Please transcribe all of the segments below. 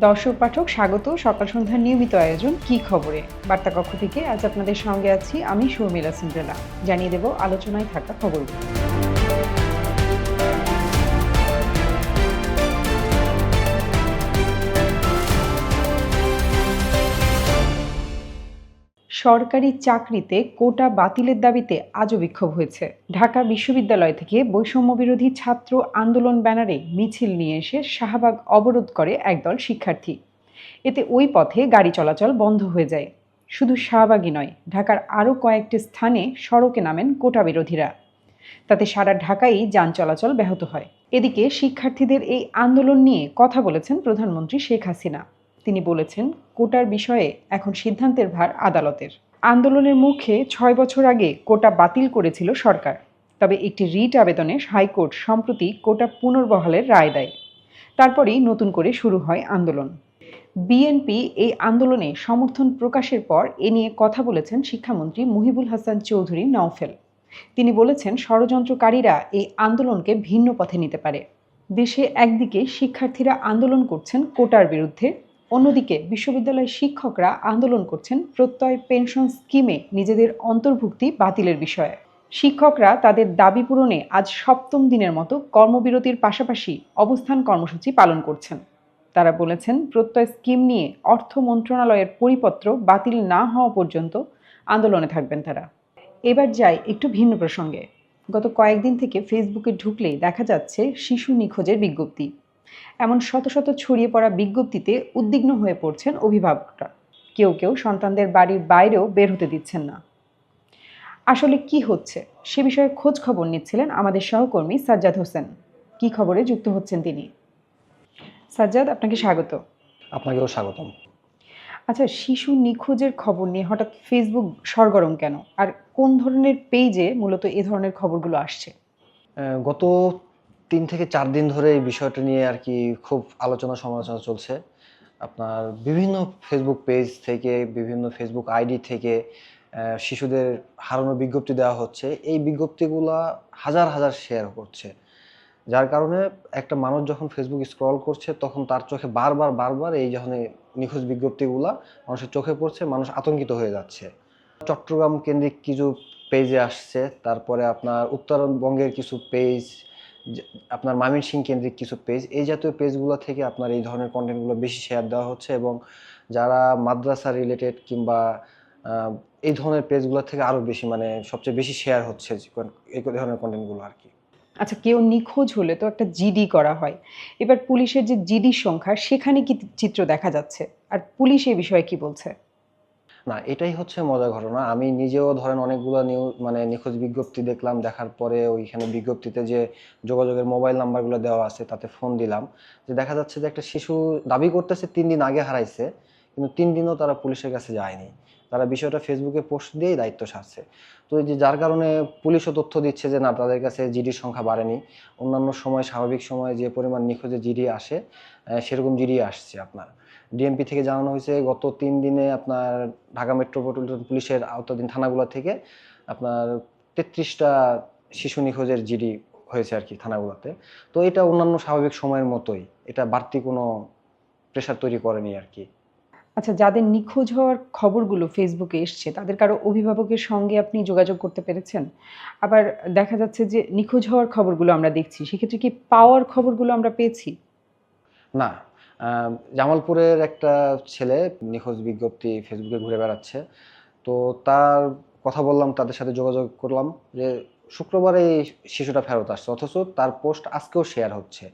দর্শক, পাঠক, স্বাগত। সকাল সন্ধ্যার নিয়মিত আয়োজন, কি খবরে? বার্তা কক্ষ থেকে আজ আপনাদের সঙ্গে আছি আমি শর্মিলা সিন্ডেলা জানিয়ে দেব আলোচনায় থাকা খবরগুলো। সরকারি চাকরিতে কোটা বাতিলের দাবিতে আজও বিক্ষোভ হয়েছে। ঢাকা বিশ্ববিদ্যালয় থেকে বৈষম্য বিরোধী ছাত্র আন্দোলন ব্যানারে মিছিল নিয়ে এসে শাহবাগ অবরোধ করে একদল শিক্ষার্থী। এতে ওই পথে গাড়ি চলাচল বন্ধ হয়ে যায়। শুধু শাহবাগই নয়, ঢাকার আরও কয়েকটি স্থানে সড়কে নামেন কোটা বিরোধীরা। তাতে সারা ঢাকায় যান চলাচল ব্যাহত হয়। এদিকে শিক্ষার্থীদের এই আন্দোলন নিয়ে কথা বলেছেন প্রধানমন্ত্রী শেখ হাসিনা। তিনি বলেছেন, কোটার বিষয়ে এখন সিদ্ধান্তের ভার আদালতের। আন্দোলনের মুখে ছয় বছর আগে কোটা বাতিল করেছিল সরকার, তবে একটি রিট আবেদনে হাইকোর্ট সম্প্রতি কোটা পুনর্বহালের রায় দেয়। তারপরেই নতুন করে শুরু হয় আন্দোলন। বিএনপি এই আন্দোলনে সমর্থন প্রকাশের পর এ নিয়ে কথা বলেছেন শিক্ষামন্ত্রী মুহিবুল হাসান চৌধুরী নওফেল। তিনি বলেছেন, ষড়যন্ত্রকারীরা এই আন্দোলনকে ভিন্ন পথে নিতে পারে। দেশে একদিকে শিক্ষার্থীরা আন্দোলন করছেন কোটার বিরুদ্ধে অন্যদিকে বিশ্ববিদ্যালয়ের শিক্ষকরা আন্দোলন করছেন প্রত্যয় পেনশন স্কিমে নিজেদের অন্তর্ভুক্তি বাতিলের বিষয়ে। শিক্ষকরা তাদের দাবি পূরণে আজ সপ্তম দিনের মতো কর্মবিরতির পাশাপাশি অবস্থান কর্মসূচি পালন করছেন। তারা বলেছেন, প্রত্যয় স্কিম নিয়ে অর্থ মন্ত্রণালয়ের পরিপত্র বাতিল না হওয়া পর্যন্ত আন্দোলনে থাকবেন তারা। এবার যাই একটু ভিন্ন প্রসঙ্গে। গত কয়েকদিন থেকে ফেসবুকে ঢুকলেই দেখা যাচ্ছে শিশু নিখোঁজের বিজ্ঞপ্তি। এমন শত শত ছড়িয়ে পড়া বিজ্ঞপ্তিতে উদ্বিগ্ন হয়ে পড়ছেন অভিভাবকরা। কেউ কেউ সন্তানদের বাড়ির বাইরেও বের হতে দিচ্ছেন না। আসলে কি হচ্ছে? সে বিষয়ে খোঁজ খবর নিচ্ছিলেন আমাদের সহকর্মী সাজ্জাদ হোসেন। কি খবরে যুক্ত হচ্ছেন তিনি? সাজ্জাদ আপনাকে স্বাগত। আপনাকেও স্বাগতম। আচ্ছা শিশু নিখোঁজের খবর নিয়ে হঠাৎ ফেসবুক সরগরম কেন? আর কোন ধরনের পেজে মূলত এ ধরনের খবরগুলো আসছে? গত তিন থেকে চার দিন ধরে এই বিষয়টা নিয়ে আর কি খুব আলোচনা সমালোচনা চলছে। আপনার বিভিন্ন ফেসবুক পেজ থেকে, বিভিন্ন ফেসবুক আইডি থেকে শিশুদের হারানোর বিজ্ঞপ্তি দেওয়া হচ্ছে। এই বিজ্ঞপ্তিগুলা হাজার হাজার শেয়ার করছে। যার কারণে একটা মানুষ যখন ফেসবুক স্ক্রল করছে, তখন তার চোখে বারবার বারবার এই যখন নিখোঁজ বিজ্ঞপ্তিগুলা মানুষের চোখে পড়ছে, মানুষ আতঙ্কিত হয়ে যাচ্ছে। চট্টগ্রাম কেন্দ্রিক কিছু পেজে আসছে। তারপরে আপনার উত্তরবঙ্গের কিছু পেজ আপনার ময়মনসিংহ কেন্দ্রিক কিছু পেজ এই জাতীয় পেজগুলো থেকে আপনার এই ধরনের কন্টেন্টগুলো বেশি শেয়ার দেওয়া হচ্ছে এবং যারা মাদ্রাসা রিলেটেড কিংবা এই ধরনের পেজগুলো থেকে আরও বেশি মানে সবচেয়ে বেশি শেয়ার হচ্ছে এই ধরনের কন্টেন্টগুলো আর কি। আচ্ছা কেউ নিখোঁজ হলে তো একটা জিডি করা হয়। এবার পুলিশের যে জিডির সংখ্যা, সেখানে কি চিত্র দেখা যাচ্ছে? আর পুলিশ এই বিষয়ে কি বলছে? না, এটাই হচ্ছে মজার ঘটনা। আমি নিজেও ধরেন অনেকগুলো নিউজ মানে নিখোঁজ বিজ্ঞপ্তি দেখলাম, দেখার পরে ওইখানে বিজ্ঞপ্তিতে যে যোগাযোগের মোবাইল নাম্বারগুলো দেওয়া আছে, তাতে ফোন দিলাম। যে দেখা যাচ্ছে যে একটা শিশু দাবি করতেছে, তিন দিন আগে হারাইছে, কিন্তু তিন দিনও তারা পুলিশের কাছে যায়নি। তারা বিষয়টা ফেসবুকে পোস্ট দিয়েই দায়িত্ব সারছে। তো যে যার কারণে পুলিশও তথ্য দিচ্ছে যে, না, তাদের কাছে জিডির সংখ্যা বাড়েনি। অন্যান্য সময়, স্বাভাবিক সময়ে যে পরিমাণ নিখোঁজে জিডি আসে সেরকম জিডি আসছে আপনার। ডিএমপি থেকে জানানো হয়েছে গত তিন দিনে আপনার ঢাকা মেট্রোপলিটন পুলিশের আওতাধীন থানাগুলো থেকে আপনার তেত্রিশটা শিশু নিখোঁজের জিডি হয়েছে আর কি থানাগুলোতে। তো এটা অন্যান্য স্বাভাবিক সময়ের মতোই এটা বাড়তি কোনো প্রেশার তৈরি করেনি আর কি। আচ্ছা যাদের নিখোঁজ হওয়ার খবরগুলো ফেসবুকে এসছে তাদের কারও অভিভাবকের সঙ্গে আপনি যোগাযোগ করতে পেরেছেন? আবার দেখা যাচ্ছে যে নিখোঁজ হওয়ার খবরগুলো আমরা দেখছি সেক্ষেত্রে কি পাওয়ার খবরগুলো আমরা পেয়েছি? না জামালপুরের একটা ছেলে নিখোঁজ বিজ্ঞপ্তি ফেসবুকে ঘুরে বেড়াচ্ছে। তো তার কথা বললাম, তাদের সাথে যোগাযোগ করলাম যে শুক্রবার এই শিশুটা ফেরত আসছে, অথচ তার পোস্ট আজকেও শেয়ার হচ্ছে।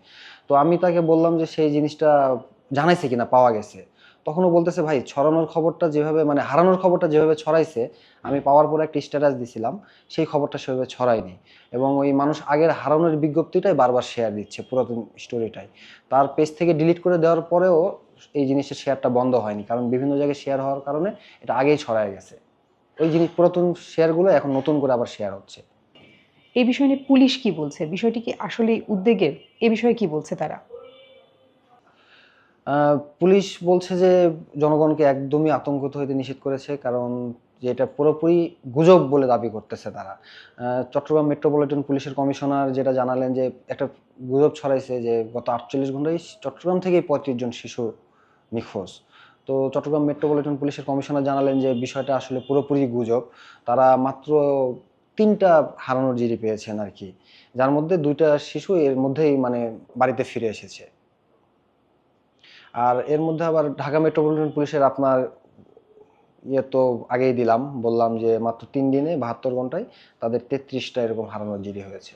তো আমি তাকে বললাম যে সেই জিনিসটা জানাইছে কিনা, পাওয়া গেছে। তখনও বলতেছে ভাই ছড়ানোর খবরটা যেভাবে মানে হারানোর খবরটা যেভাবে ছড়াইছে আমি পাওয়ার পরে একটা স্ট্যাটাস দিছিলাম সেই খবরটা সেভাবে ছড়ায়নি। এবং ওই মানুষ আগের হারানোর বিজ্ঞপ্তিটাই বারবার শেয়ার দিচ্ছে পুরাতন স্টোরিটাই তার পেজ থেকে ডিলিট করে দেওয়ার পরেও এই জিনিসের শেয়ারটা বন্ধ হয়নি কারণ বিভিন্ন জায়গায় শেয়ার হওয়ার কারণে এটা আগেই ছড়ায় গেছে। ওই জিনিস পুরাতন শেয়ারগুলো এখন নতুন করে আবার শেয়ার হচ্ছে। এই বিষয় নিয়ে পুলিশ কি বলছে? বিষয়টি কি আসলে উদ্বেগের? এ বিষয়ে কি বলছে তারা? পুলিশ বলছে যে জনগণকে একদমই আতঙ্কিত হইতে নিষেধ করেছে, কারণ যে এটা পুরোপুরি গুজব বলে দাবি করতেছে তারা। চট্টগ্রাম মেট্রোপলিটন পুলিশের কমিশনার যেটা জানালেন যে একটা গুজব ছড়াইছে যে গত আটচল্লিশ ঘন্টায় চট্টগ্রাম থেকেই পঁয়ত্রিশ জন শিশু নিখোঁজ। তো চট্টগ্রাম মেট্রোপলিটন পুলিশের কমিশনার জানালেন যে বিষয়টা আসলে পুরোপুরি গুজব। তারা মাত্র তিনটা হারানোর জিডি পেয়েছেন আর কি, যার মধ্যে দুইটা শিশু এর মধ্যেই মানে বাড়িতে ফিরে এসেছে। আর এর মধ্যে আবার ঢাকা মেট্রোপলিটন পুলিশের আপনার ইয়ে তো আগেই দিলাম, বললাম যে মাত্র তিন দিনে বাহাত্তর ঘন্টায় তাদের তেত্রিশটা এরকম হারানোর জিডি হয়েছে।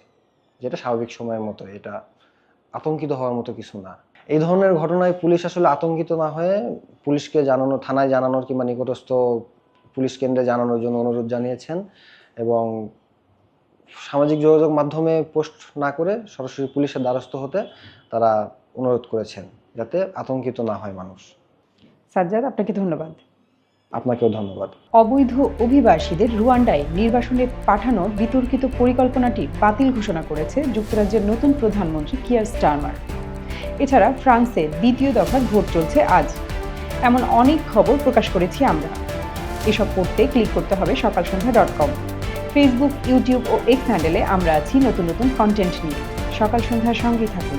যেটা স্বাভাবিক সময়ের মতো, এটা আতঙ্কিত হওয়ার মতো কিছু না। এই ধরনের ঘটনায় পুলিশ আসলে আতঙ্কিত না হয়ে পুলিশকে জানানো, থানায় জানানোর কিংবা নিকটস্থ পুলিশ কেন্দ্রে জানানোর জন্য অনুরোধ জানিয়েছেন এবং সামাজিক যোগাযোগ মাধ্যমে পোস্ট না করে সরাসরি পুলিশের দ্বারস্থ হতে তারা অনুরোধ করেছেন। যাতে আতঙ্কিত না হয় মানুষ। সাজ্জাদ আপনাকে ধন্যবাদ। আপনাকেও ধন্যবাদ। অবৈধ অভিবাসীদের রুয়ান্ডায় নির্বাসনে পাঠানোর বিতর্কিত পরিকল্পনাটি বাতিল ঘোষণা করেছে যুক্তরাজ্যের নতুন প্রধানমন্ত্রী কিয়ার স্টারমার। এছাড়া ফ্রান্সে দ্বিতীয় দফার ভোট চলছে আজ। এমন অনেক খবর প্রকাশ করেছি আমরা। এসব পড়তে ক্লিক করতে হবে Sakal Sandhya dot com. Facebook YouTube ও এক্স হ্যান্ডেলে আমরা আছি নতুন নতুন কন্টেন্ট নিয়ে। সকাল সন্ধ্যার সঙ্গেই থাকুন।